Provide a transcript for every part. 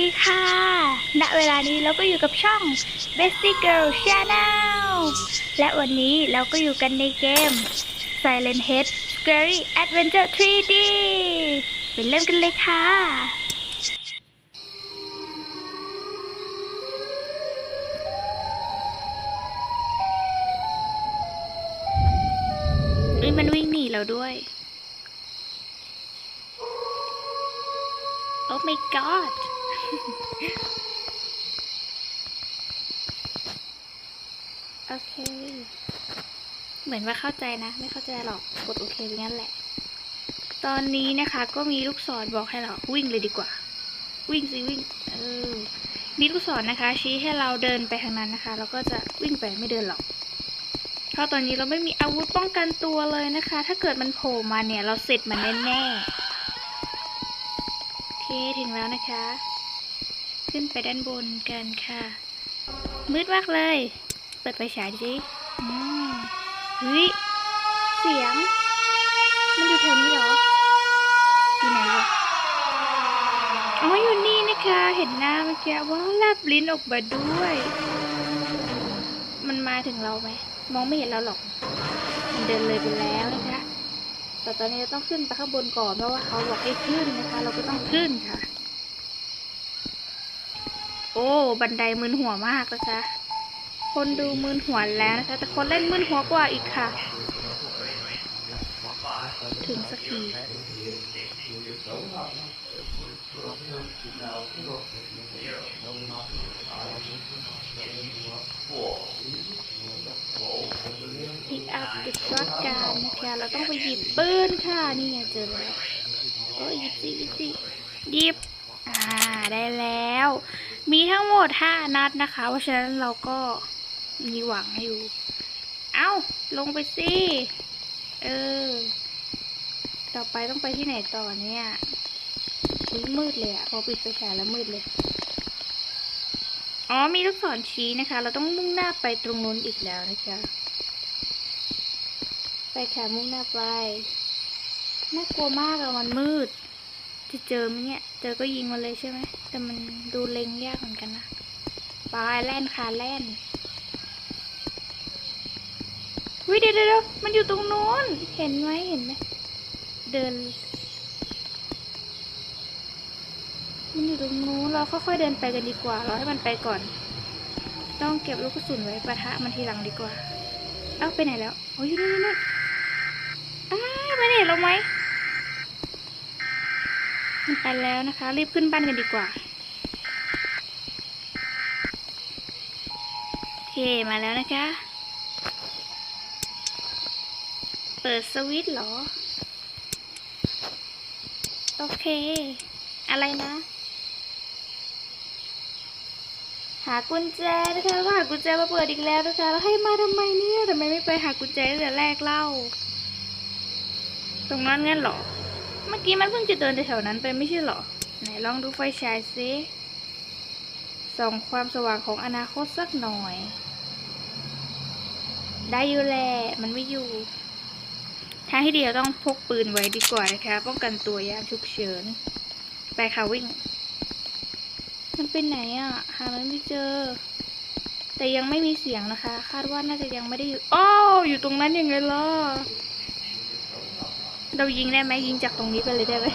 ดีค่ะ ณ เวลานี้เราก็อยู่กับช่อง Bestie Girl Channel และวันนี้เราก็อยู่กันในเกม Silent Head Scary Adventure 3D ไปเริ่มกันเลยค่ะเอ้ยมันวิ่งหนีเราด้วย Oh my god โอเค เหมือนว่าเข้าใจนะ ไม่เข้าใจหรอกกดโอเคงั้นแหละ ตอนนี้นะคะก็มีลูกศรบอกให้เราวิ่งเลยดีกว่า วิ่งสิวิ่ง เออ มีลูกศรนะคะ ชี้ให้เราเดินไปทางนั้นนะคะ เราก็จะวิ่งไปไม่เดินหรอกเพราะตอนนี้เราไม่มีอาวุธป้องกันตัวเลยนะคะ ถ้าเกิดมันโผล่มาเนี่ย เราเสร็จมันแน่ๆโอเคถึงแล้วนะคะ ขึ้นไปด้านบนกันค่ะ มืดมากเลย เปิดไฟฉายสิอืมเฮ้ย เสียง มันอยู่แถวนี้เหรออยู่ไหนวะอ๋ออยู่นี่นะคะ เห็นหน้าเมื่อกี้ว้าวแลบลิ้นออกมาด้วย มันมาถึงเราไหม มองไม่เห็นเราหรอก มันเดินเลยไปแล้วนะคะ แต่ตอนนี้เราต้องขึ้นไปข้างบนก่อนเพราะว่าเขาบอกให้ขึ้นนะคะ เราก็ต้องขึ้นค่ะ อ้บันไดมึนหัวมากนะคะ คนดูมึนหัวแล้วนะคะ แต่คนเล่นมึนหัวกว่าอีกค่ะ ถึงสักทีพิกอัพติดรักการนะคะเราต้องไปหยิบปืนค่ะ นี่ไงเจอแล้วโอ้ยหยิบสิหยิบสิหยิบ อ่า ได้แล้ว มีทั้งหมดห้านัดนะคะ เพราะฉะนั้นเราก็มีหวังอยู่ เอ้า ลงไปสิ เออ ต่อไปต้องไปที่ไหนต่อเนี่ยอุ๊ยมืดเลยอะพอปิดไฟฉายแล้วมืดเลย อ๋อ มีลูกศรชี้นะคะ เราต้องมุ่งหน้าไปตรงนู้นอีกแล้วนะคะ ไปค่ะมุ่งหน้าไป น่ากลัวมากอะมันมืด จะเจอไหมเนี่ยเจอก็ยิงมันเลยใช่ไหมแต่มันดูเล็งยากเหมือนกันนะไปแล่นค่ะแล่นวิเดี๋ยวเดี๋ยวเดี๋ยวมันอยู่ตรงนู้นเห็นไหมเห็นไหมเดิน มันอยู่ตรงนู้นเราค่อยๆเดินไปกันดีกว่า เราให้มันไปก่อน ต้องเก็บลูกกระสุนไว้ปะทะมันทีหลังดีกว่า เอ้าไปไหนแล้วโอ้ยนู่นนู่นอ้าวมันเห็นเราไหม มันไปแล้วนะคะ รีบขึ้นบ้านกันดีกว่า โอเค มาแล้วนะคะ เปิดสวิตช์หรอ โอเค อะไรนะ หากุญแจนะคะก็หากุญแจมาเปิดอีกแล้วนะคะ แล้วให้มาทำไมเนี่ยทำไมไม่ไปหากุญแจตั้งแต่แรกเล่า ตรงนั้นงั้นหรอ เมื่อกี้มันเพิ่งจะเดินแถวๆนั้นไปไม่ใช่เหรอ ไหนลองดูไฟฉายซิส่องความสว่างของอนาคตสักหน่อย ได้อยู่แหละมันไม่อยู่ ทางที่ดีเราต้องพกปืนไว้ดีกว่านะคะ ป้องกันตัวยามฉุกเฉิน ไปค่ะวิ่ง มันเป็นไหนอะ หามันไม่เจอ แต่ยังไม่มีเสียงนะคะ คาดว่าน่าจะยังไม่ได้อยู่ อ้ออยู่ตรงนั้นยังไงล่ะ เรายิงได้ไหมยิงจากตรงนี้ไปเลยได้ไหม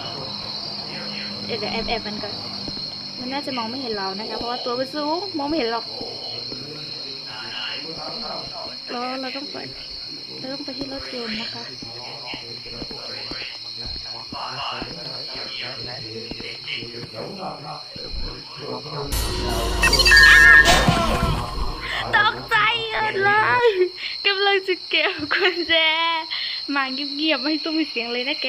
เดี๋ยวแอบแอบมันก่อน มันน่าจะมองไม่เห็นเรานะคะ เพราะว่าตัวมันสูงมองไม่เห็นหรอกเราเราต้องไปเราต้องไปที่รถยนต์นะคะตกใจกันเลยกำลังจะเก็บกุญแจ มาเงียบๆไม่ต้องมีเสียงเลยนะแก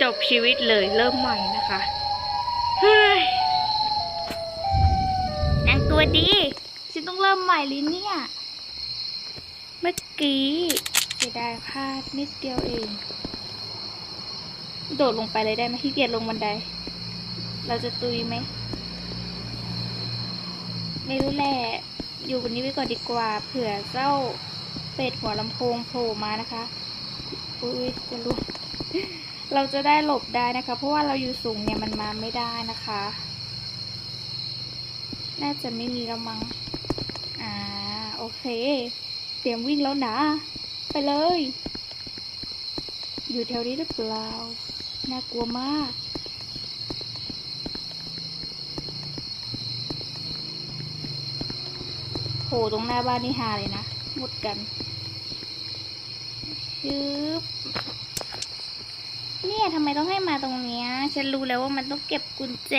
จบชีวิตเลยเริ่มใหม่นะคะเฮ้ยนางตัวดี ฉันต้องเริ่มใหม่เลยเนี่ย เมื่อกี้เสียดายพลาดนิดเดียวเอง โดดลงไปเลยได้ไหมที่เกียจลงบันได เราจะตุยไหม ไม่รู้แหละ อยู่บนนี้ไว้ก่อนดีกว่าเผื่อเจ้าเป็ดหัวลำโพงโผล่มานะคะอุ้ยจะรู้เราจะได้หลบได้นะคะ เพราะว่าเราอยู่สูงเนี่ยมันมาไม่ได้นะคะ น่าจะไม่มีแล้วมั้งอ่าโอเค เตรียมวิ่งแล้วนะ ไปเลย อยู่แถวนี้หรือเปล่า น่ากลัวมาก โหตรงหน้าบ้านนี่ฮาเลยนะหมดกันชืบเนี่ยทำไมต้องให้มาตรงเนี้ย ฉันรู้แล้วว่ามันต้องเก็บกุญแจ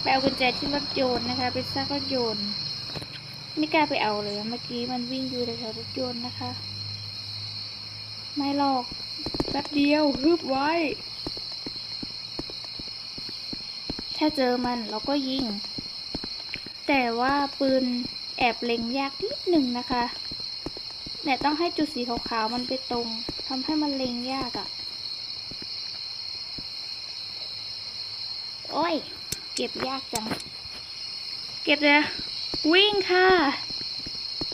ไปเอากุญแจที่รถยนต์นะคะ ไปซากรถยนต์ไม่กล้าไปเอาเลย เมื่อกี้มันวิ่งอยู่แถวรถยนต์นะคะ ไม่หรอกแป๊บเดียวฮึบไว้ ถ้าเจอมันเราก็ยิง แต่ว่าปืนแอบเล็งยากนิดหนึ่งนะคะเนี่ยต้องให้จุดสีขาวๆมันไปตรงทำให้มันเล็งยากอะ่ะ โอ้ย เก็บยากจัง เก็บเลยวิ่งค่ะ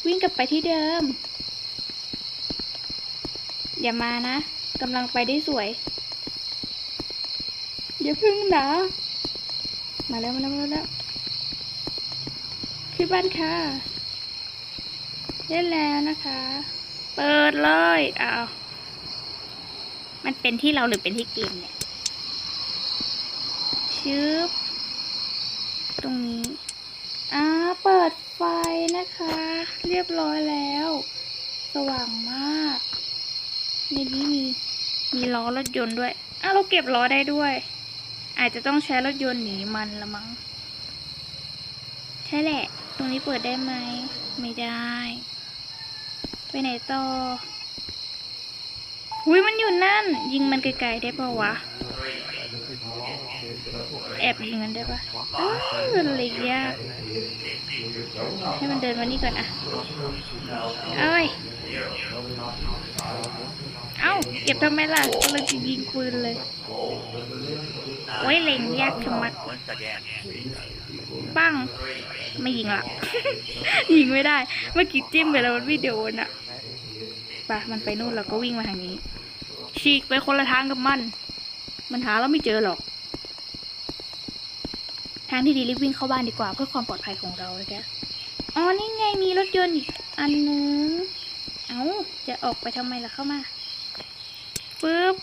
วิ่งกลับไปที่เดิม อย่ามานะกำลังไปได้สวย อย่าพึ่งนะ มาแล้วมาแล้วมาแล้ว ขึ้นบ้านค่ะเล่นแล้วนะคะ เปิดเลยอ้าวมันเป็นที่เราหรือเป็นที่เกมเนี่ยชึบตรงนี้อ่าเปิดไฟนะคะ เรียบร้อยแล้ว สว่างมาก ในนี้มีมีล้อรถยนต์ด้วยอ้าวเราเก็บล้อได้ด้วย อาจจะต้องใช้รถยนต์หนีมันละมั้งใช่แหละ ตรงนี้เปิดได้ไหม ไม่ได้ ไปไหนต่อหุยมันอยู่นั่น ยิงมันไกลๆได้ปะวะ แอบยิงมันได้ปะอ้าวมันเล็กยาก ให้มันเดินมานี่ก่อนอะเอ้ย เอ้าเก็บทำไมล่ะก็เลยจะยิงปืนเลยโอ้ยเล็งยากชะมัด ปั้ง ไม่ยิงละ ยิงไม่ได้ เมื่อกี้จิ้มไปแล้วมันวิดีโอน่ะปะมันไปนู่นเราก็วิ่งมาทางนี้ ฉีกไปคนละทางกับมัน มันหาเราไม่เจอหรอก ทางที่ดีรีบวิ่งเข้าบ้านดีกว่าเพื่อความปลอดภัยของเราเลยแกอ๋อ นี่ไงมีรถยนต์อีกอันนึง เอ้า จะออกไปทำไมล่ะเข้ามาปึ๊บ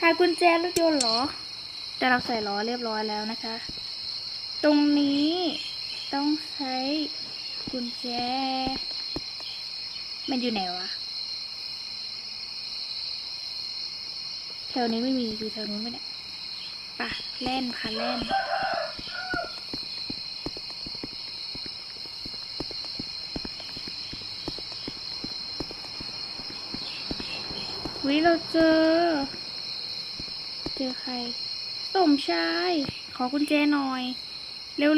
หากุญแจรถยนต์เหรอ แต่เราใส่ล้อเรียบร้อยแล้วนะคะ ตรงนี้ต้องใช้กุญแจ มันอยู่ไหนวะแถวนี้ไม่มีอยู่แถวนู้นไหมเนี่ยป่ะเล่นค่ะเล่น วิเราเจอ เจอใคร สมชาย ขอกุญแจหน่อย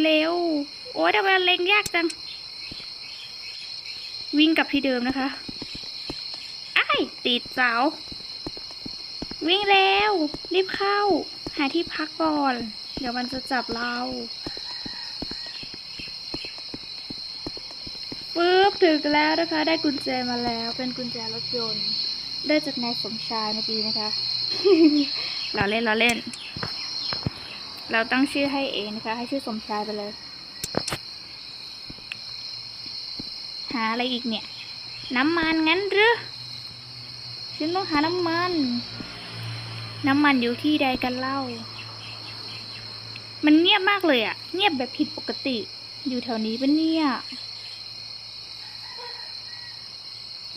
เร็วๆ โอ้ยทำไมมันเล็งยากจัง วิ่งกลับที่เดิมนะคะไอ้ติดเสา วิ่งเร็ว รีบเข้า หาที่พักก่อน เดี๋ยวมันจะจับเราปึ๊บถึงแล้วนะคะ ได้กุญแจมาแล้ว เป็นกุญแจรถยนต์ ได้จากนายสมชายเมื่อกี้นะคะเราเล่นเราเล่น เราตั้งชื่อให้เองนะคะ ให้ชื่อสมชายไปเลย หาอะไรอีกเนี่ย น้ำมันงั้นหรือฉันต้องหาน้ำมัน น้ำมันอยู่ที่ใดกันเล่า มันเงียบมากเลยอะเงียบแบบผิดปกติ อยู่แถวนี้ปะเนี่ย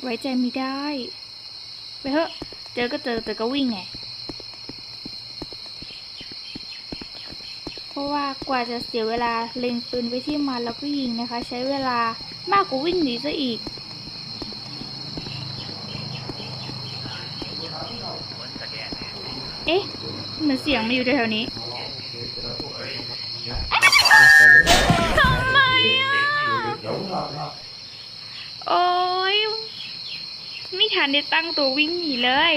ไว้ใจไม่ได้ ไปเถอะ เจอก็เจอแต่ก็วิ่งไง เพ ราะว่ากว่าจะเสียเวลาเล็งปืนไปที่มันแล้วก็ยิงนะคะ ใช้เวลามากกว่าวิ่งหนีซะอีก เอ๊ะเหมือนเสียงมาอยู่แถวๆนี้ทำไมอะ โอ้ยไม่ทันได้ตั้งตัววิ่งหนีเลย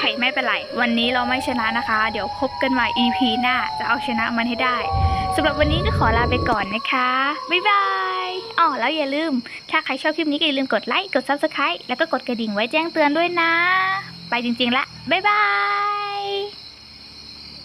เคไม่เป็นไร วันนี้เราไม่ชนะนะคะ เดี๋ยวพบกันใหม่ EP หน้าจะเอาชนะมันให้ได้สำหรับวันนี้ก็ขอลาไปก่อนนะคะ บ๊ายบายอ๋อแล้วอย่าลืม ถ้าใครชอบคลิปนี้ก็อย่าลืมกดไลค์ กด Subscribe แล้วก็กดกระดิ่งไว้แจ้งเตือนด้วยนะ ไปจริงๆละ บ๊ายบาย